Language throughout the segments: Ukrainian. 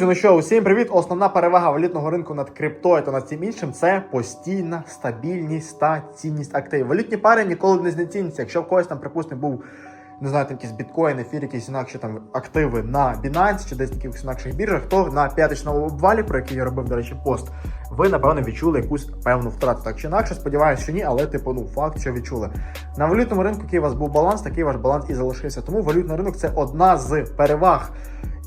Ну що, усім привіт! Основна перевага валютного ринку над криптою та над всім іншим це постійна стабільність та цінність активів. Валютні пари ніколи не знецінюються. Якщо в когось там, припустимо, був не знаю, там якийсь біткоін, ефір, якісь інакші там активи на Binance чи десь якихось інакших біржах, то на п'ятичному обвалі, про який я робив, до речі, пост, ви напевно відчули якусь певну втрату. Так чи інакше, сподіваюся, що ні, але типу, ну факт, що відчули. На валютному ринку, який у вас був баланс, такий ваш баланс і залишився. Тому валютний ринок це одна з переваг.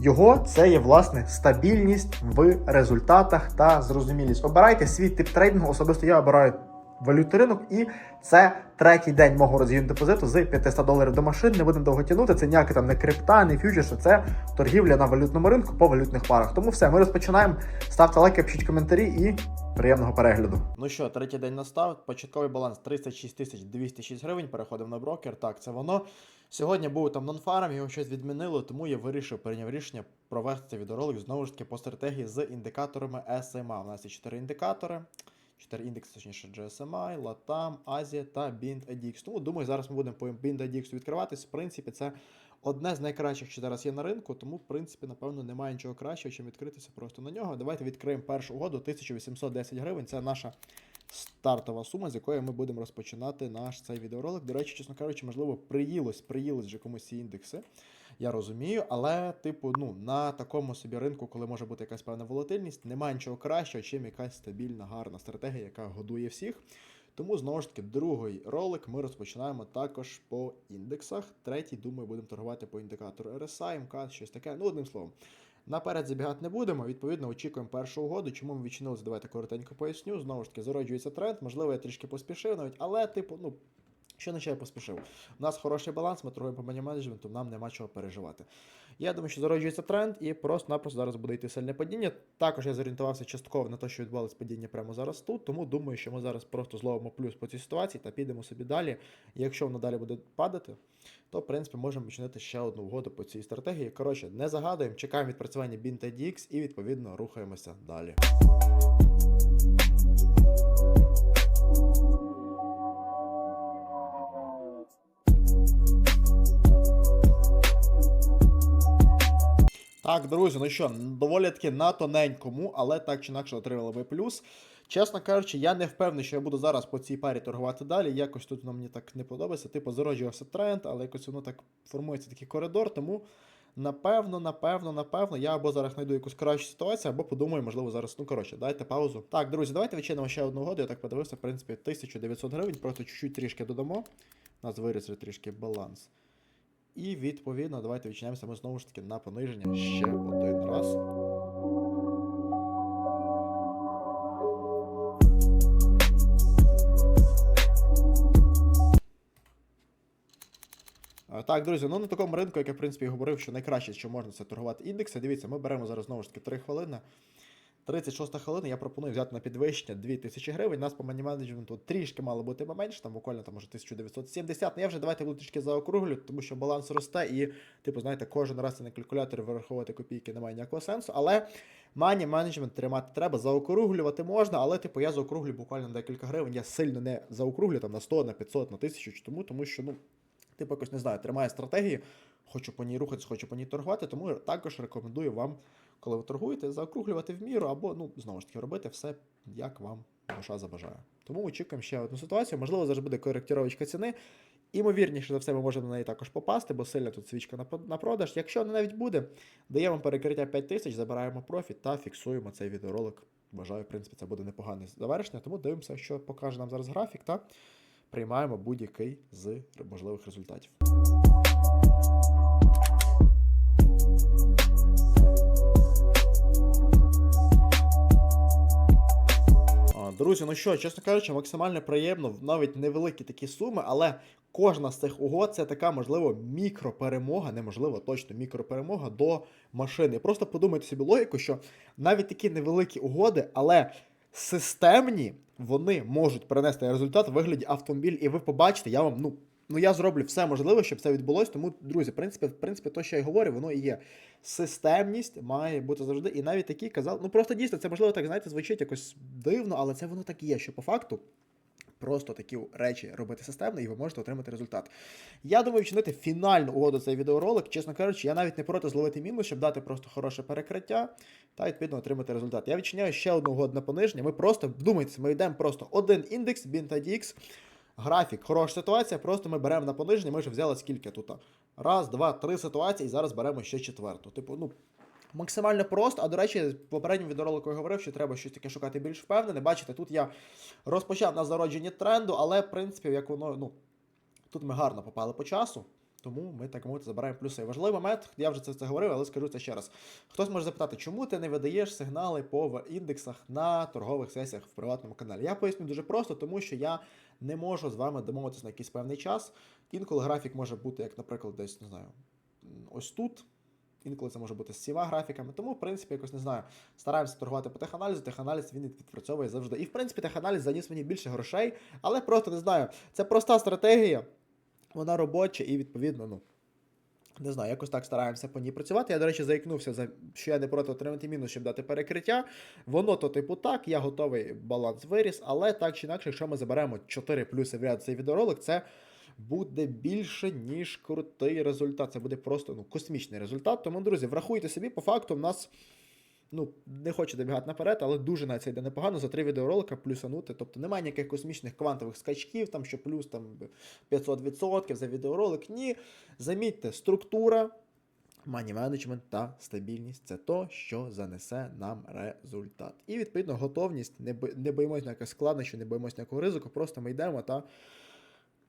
Його це є власне стабільність в результатах та зрозумілість. Обирайте свій тип трейдингу. Особисто я обираю валютний ринок, і це третій день мого розгіну депозиту з 500 доларів до машин. Не будемо довго тягнути. Це ніяке там не крипта, не фьючерси, це торгівля на валютному ринку по валютних парах. Тому все, ми розпочинаємо. Ставте лайки, пишіть коментарі і приємного перегляду. Ну що, третій день настав. Початковий баланс 36 тисяч 206 гривень. Переходив на брокер. Так, це воно. Сьогодні був там нонфарм, його щось відмінило, тому я вирішив прийняв рішення провести відеоролик знову ж таки по стратегії з індикаторами SMA. У нас є 4 індикатори. 4 індекси, точніше, GSMI, LATAM, Азія та BIND-ADX. Тому думаю, зараз ми будемо по BIND-ADX відкриватись. В принципі, це одне з найкращих, що зараз є на ринку, тому, в принципі, напевно, немає нічого кращого, чим відкритися просто на нього. Давайте відкриємо першу угоду 1810 гривень. Це наша стартова сума, з якої ми будемо розпочинати наш цей відеоролик. До речі, чесно кажучи, можливо, приїлось, приїлось вже комусь ці індекси. Я розумію, але, типу, ну, на такому собі ринку, коли може бути якась певна волатильність, немає нічого кращого, чим якась стабільна, гарна стратегія, яка годує всіх. Тому, знову ж таки, другий ролик ми розпочинаємо також по індексах. Третій, думаю, будемо торгувати по індикатору RSI, МК, щось таке. Ну, одним словом. Наперед забігати не будемо. Відповідно, очікуємо першу угоду. Чому ми відчинилися? Давайте коротенько поясню. Знову ж таки, зароджується тренд. Можливо, я трішки поспішив навіть, але, типу, ну. Що на чай поспішив? У нас хороший баланс, ми торгуємо по мані менеджменту, нам нема чого переживати. Я думаю, що зароджується тренд і просто-напросто зараз буде йти сильне падіння. Також я зорієнтувався частково на те, що відбувалося падіння прямо зараз тут, тому думаю, що ми зараз просто зловимо плюс по цій ситуації та підемо собі далі. Якщо воно далі буде падати, то в принципі можемо відчинити ще одну угоду по цій стратегії. Коротше, не загадуємо, чекаємо відпрацювання BIN і відповідно рухаємося далі. Так, друзі, ну що, доволі таки на тоненькому, але так чи інакше отримали ви плюс. Чесно кажучи, я не впевнений, що я буду зараз по цій парі торгувати далі. Якось тут воно мені так не подобається. Типу, зароджувався тренд, але якось воно так формується такий коридор. Тому напевно, напевно, напевно, я або зараз знайду якусь кращу ситуацію, або подумаю, можливо, зараз. Ну коротше, дайте паузу. Так, друзі, давайте відчинимо ще одну угоду. Я так подивився, в принципі, 1900 гривень, просто чуть-чуть трішки додамо. У нас виріс трішки баланс. І відповідно, давайте відчиняємося ми знову ж таки на пониження ще один раз. Так, друзі, ну на такому ринку, як я в принципі говорив, що найкраще, що можна це торгувати індекси. Дивіться, ми беремо зараз знову ж таки 3 хвилини. 36 хвилина я пропоную взяти на підвищення 2000 гривень. Нас по мані менеджменту трішки мало бути менше, там буквально там може 1970. Ну я вже давайте буду трішки заокруглю, тому що баланс росте і, типу, знаєте, кожен раз на калькуляторі вираховувати копійки немає ніякого сенсу. Але мані менеджмент тримати треба, заокруглювати можна, але типу я заокруглю буквально декілька гривень. Я сильно не заокруглю там на 100, на 500, на 1000, тому, тому що, ну, типу, якось не знаю, тримає стратегії, хочу по ній рухатися, хочу по ній торгувати, тому також рекомендую вам коли ви торгуєте, заокруглювати в міру, або, ну, знову ж таки, робити все, як вам душа забажає. Тому очікуємо ще одну ситуацію. Можливо, зараз буде коректіровочка ціни. Імовірніше за все, ми можемо на неї також попасти, бо сильна тут свічка на, на продаж. Якщо не навіть буде, даємо перекриття 5000, забираємо профіт та фіксуємо цей відеоролик. Вважаю, в принципі, це буде непогане завершення, тому дивимося, що покаже нам зараз графік, та приймаємо будь-який з можливих результатів. Друзі, ну що, чесно кажучи, максимально приємно, навіть невеликі такі суми, але кожна з цих угод це така, можливо, мікроперемога, неможливо, точно мікроперемога до машини. Просто подумайте собі логіку, що навіть такі невеликі угоди, але системні, вони можуть принести результат в вигляді автомобіль, і ви побачите, я вам, ну. Ну, я зроблю все можливе, щоб це відбулося. Тому, друзі, в принципі, в принципі, то, що я говорю, воно і є. Системність має бути завжди. І навіть такі казали. Ну просто дійсно, це можливо так, знаєте, звучить якось дивно, але це воно так і є, що по факту. просто такі речі робити системно, і ви можете отримати результат. Я думаю, вчинити фінальну угоду цей відеоролик. Чесно кажучи, я навіть не проти зловити мінус, щоб дати просто хороше перекриття та відповідно отримати результат. Я відчиняю ще одну угоду на пониження. Ми просто вдумайтеся, ми йдемо просто один індекс, BNTDX, графік, хороша ситуація. Просто ми беремо на пониження. Ми вже взяли скільки тут. Раз, два, три ситуації, і зараз беремо ще четверту. Типу, ну. Максимально просто, а до речі, в попередньому відеоролику я говорив, що треба щось таке шукати більш впевнене. Бачите, тут я розпочав на зародженні тренду, але в принципі, як воно, ну, тут ми гарно попали по часу, тому ми так мовити забираємо плюси. Важливий момент, я вже це, це говорив, але скажу це ще раз. Хтось може запитати, чому ти не видаєш сигнали по індексах на торгових сесіях в приватному каналі? Я поясню дуже просто, тому що я не можу з вами домовитися на якийсь певний час. Інколи графік може бути, як, наприклад, десь не знаю, ось тут. Інколи це може бути з всіма графіками. Тому, в принципі, якось не знаю, стараємося торгувати по теханалізу. Теханаліз він відпрацьовує завжди. І в принципі, теханаліз заніс мені більше грошей, але просто не знаю. Це проста стратегія, вона робоча і відповідно, ну. Не знаю, якось так стараємося по ній працювати. Я, до речі, заікнувся, за що я не проти отримати мінус, щоб дати перекриття. Воно то, типу, так, я готовий, баланс виріс, але так чи інакше, якщо ми заберемо 4 плюси в ряд цей відеоролик, це буде більше, ніж крутий результат. Це буде просто ну, космічний результат. Тому, друзі, врахуйте собі, по факту, в нас. Ну, не хочу добігати наперед, але дуже на це йде непогано за три відеоролика плюсанути. Тобто немає ніяких космічних квантових скачків, там що плюс там 500% за відеоролик. Ні. Замітьте, структура, мані менеджмент та стабільність це то, що занесе нам результат. І відповідно готовність, не, бо- не боїмося ніяких складнощів, не боїмося ніякого ризику, просто ми йдемо та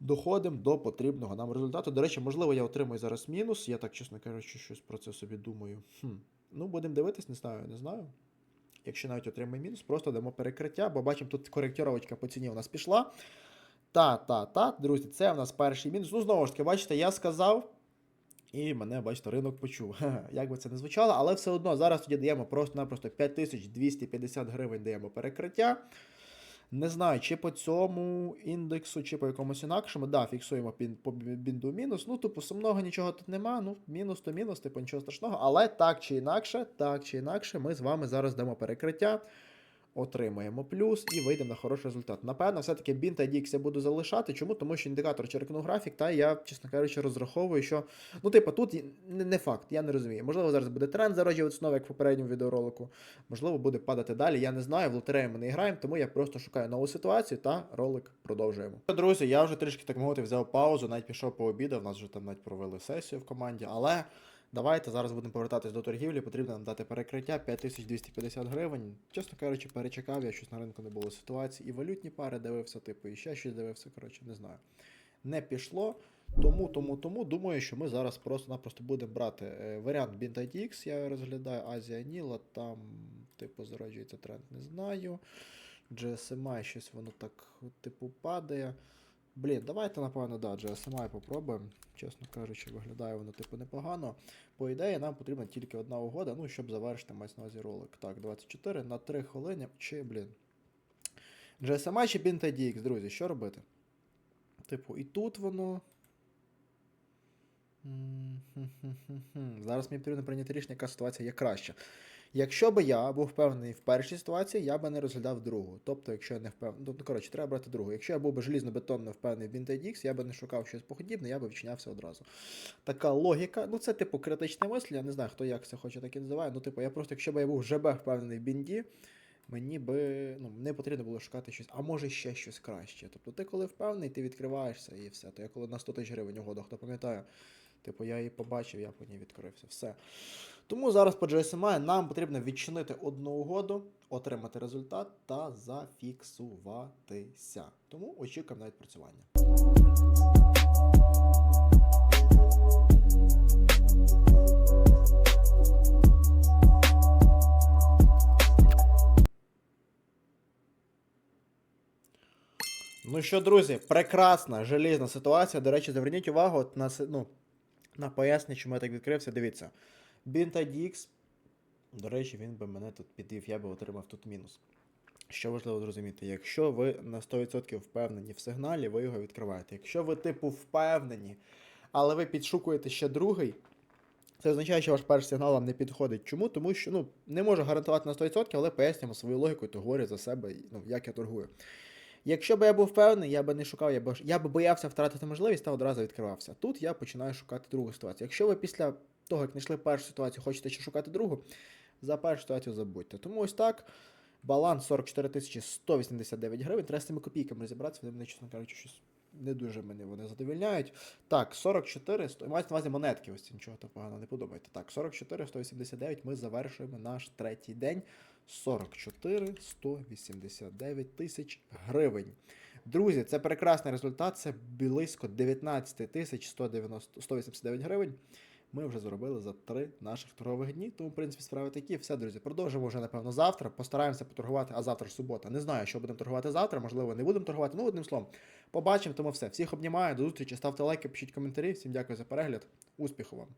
доходимо до потрібного нам результату. До речі, можливо, я отримую зараз мінус. Я так, чесно кажучи, щось про це собі думаю. Хм. Ну, будемо дивитись, не знаю, не знаю. Якщо навіть отримаємо мінус, просто дамо перекриття, бо бачимо, тут коректіровочка по ціні у нас пішла. Та, та, та, друзі, це у нас перший мінус. Ну, знову ж таки, бачите, я сказав. І мене, бачите, ринок почув. Як би це не звучало, але все одно зараз тоді даємо просто-напросто 5250 гривень даємо перекриття. Не знаю, чи по цьому індексу, чи по якомусь інакшому. Да, фіксуємо по бі- бінду мінус. Ну, типу, сумного нічого тут нема. Ну, мінус то мінус, типу, нічого страшного. Але так чи інакше, так чи інакше, ми з вами зараз дамо перекриття. Отримаємо плюс і вийдемо на хороший результат. Напевно, все-таки BIN та DX я буду залишати. Чому? Тому що індикатор черкнув графік, та я, чесно кажучи, розраховую, що. Ну, типу, тут не, факт, я не розумію. Можливо, зараз буде тренд зароджуватися знову, як в попередньому відеоролику. Можливо, буде падати далі. Я не знаю, в лотерею ми не граємо, тому я просто шукаю нову ситуацію та ролик продовжуємо. Друзі, я вже трішки так мовити взяв паузу, навіть пішов пообідав. У нас вже там навіть провели сесію в команді, але. Давайте зараз будемо повертатись до торгівлі. Потрібно нам дати перекриття 5250 гривень. Чесно кажучи, перечекав, я щось на ринку не було ситуації. І валютні пари дивився, типу, і ще щось дивився. Коротше, не знаю. Не пішло. Тому, тому, тому думаю, що ми зараз просто-напросто будемо брати е, варіант Bint IDX, я розглядаю Азія Ніла, там, типу, зароджується тренд, не знаю. GSMI щось воно так, типу, падає. Блін, давайте, напевно, да, GSMI попробуємо. Чесно кажучи, виглядає воно типу непогано. По ідеї, нам потрібна тільки одна угода, ну, щоб завершити мається на увазі ролик. Так, 24 на 3 хвилини. Чи, блін. GSMI чи Bint IDX, друзі, що робити? Типу, і тут воно. Зараз мені потрібно прийняти рішення, яка ситуація є краща. Якщо би я був впевнений в першій ситуації, я би не розглядав другу. Тобто, якщо я не впевнений, ну, коротше, треба брати другу. Якщо я був би желізно-бетонно впевнений в Vintage я би не шукав щось подібне, я би відчинявся одразу. Така логіка, ну це типу критичне мислення, я не знаю, хто як це хоче, так і називає. Ну, типу, я просто, якщо б я був ЖБ впевнений в бінді, мені би ну, не потрібно було шукати щось, а може ще щось краще. Тобто, ти коли впевнений, ти відкриваєшся і все. То я коли на 100 тисяч гривень угода, хто пам'ятає, типу, я її побачив, я по ній відкрився. Все. Тому зараз по GSMI нам потрібно відчинити одну угоду, отримати результат та зафіксуватися. Тому очікуємо на відпрацювання. Ну що, друзі, прекрасна желізна ситуація. До речі, зверніть увагу на, ну, на пояснення, чому я так відкрився. Дивіться. Bint IDX, до речі, він би мене тут підвів, я би отримав тут мінус. Що важливо зрозуміти, якщо ви на 100% впевнені в сигналі, ви його відкриваєте. Якщо ви, типу, впевнені, але ви підшукуєте ще другий, це означає, що ваш перший сигнал вам не підходить. Чому? Тому що ну, не можу гарантувати на 100%, але пояснюємо свою логіку, то говорю за себе, ну, як я торгую. Якщо б я був впевнений, я би не шукав, я б, я би боявся втратити можливість та одразу відкривався. Тут я починаю шукати другу ситуацію. Якщо ви після того, як знайшли першу ситуацію, хочете ще шукати другу, за першу ситуацію забудьте. Тому ось так. Баланс 44 189 гривень. Треба з цими копійками розібратися, вони мене, чесно кажучи, щось не дуже мене вони задовільняють. Так, 44, 100, мається на увазі монетки, ось нічого так погано не подумайте. Так, 44, 189, ми завершуємо наш третій день. 44, 189 тисяч гривень. Друзі, це прекрасний результат, це близько 19 тисяч 189 гривень. Ми вже зробили за три наших торгових дні. Тому, в принципі, справи такі. Все, друзі, продовжимо вже, напевно, завтра. Постараємося поторгувати, а завтра ж субота. Не знаю, що будемо торгувати завтра, можливо, не будемо торгувати. Ну, одним словом, побачимо, тому все. Всіх обнімаю, до зустрічі, ставте лайки, пишіть коментарі. Всім дякую за перегляд. Успіху вам!